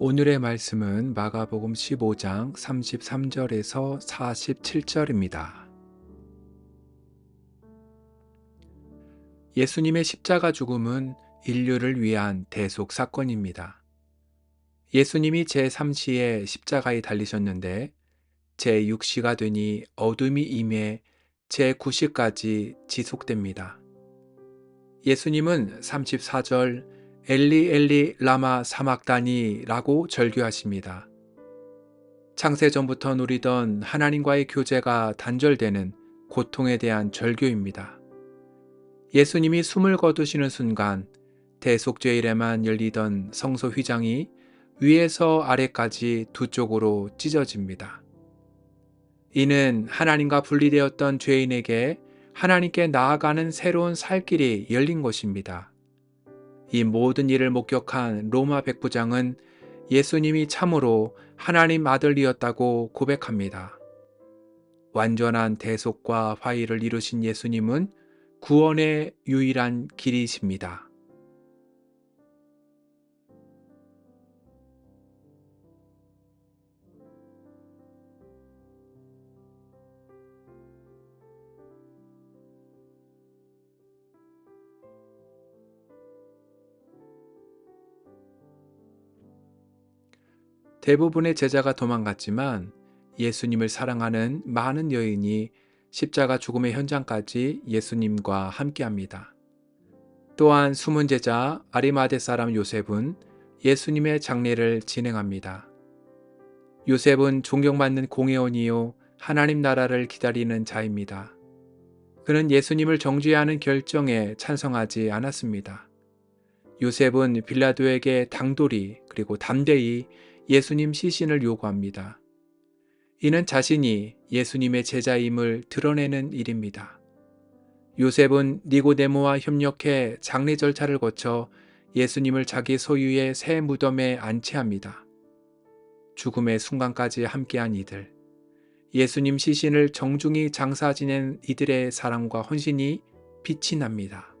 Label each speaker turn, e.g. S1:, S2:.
S1: 오늘의 말씀은 마가복음 15장 33절에서 47절입니다. 예수님의 십자가 죽음은 인류를 위한 대속 사건입니다. 예수님이 제3시에 십자가에 달리셨는데 제6시가 되니 어둠이 임해 제9시까지 지속됩니다. 예수님은 34절 엘리 엘리 라마 사막다니라고 절규하십니다. 창세전부터 누리던 하나님과의 교제가 단절되는 고통에 대한 절규입니다. 예수님이 숨을 거두시는 순간 대속죄일에만 열리던 성소 휘장이 위에서 아래까지 두 쪽으로 찢어집니다. 이는 하나님과 분리되었던 죄인에게 하나님께 나아가는 새로운 살 길이 열린 것입니다. 이 모든 일을 목격한 로마 백부장은 예수님이 참으로 하나님 아들이었다고 고백합니다. 완전한 대속과 화의를 이루신 예수님은 구원의 유일한 길이십니다. 대부분의 제자가 도망갔지만 예수님을 사랑하는 많은 여인이 십자가 죽음의 현장까지 예수님과 함께합니다. 또한 숨은 제자 아리마대 사람 요셉은 예수님의 장례를 진행합니다. 요셉은 존경받는 공회원이요 하나님 나라를 기다리는 자입니다. 그는 예수님을 정죄하는 결정에 찬성하지 않았습니다. 요셉은 빌라도에게 당돌이 그리고 담대히 예수님 시신을 요구합니다. 이는 자신이 예수님의 제자임을 드러내는 일입니다. 요셉은 니고데모와 협력해 장례 절차를 거쳐 예수님을 자기 소유의 새 무덤에 안치합니다. 죽음의 순간까지 함께한 이들, 예수님 시신을 정중히 장사 지낸 이들의 사랑과 헌신이 빛이 납니다.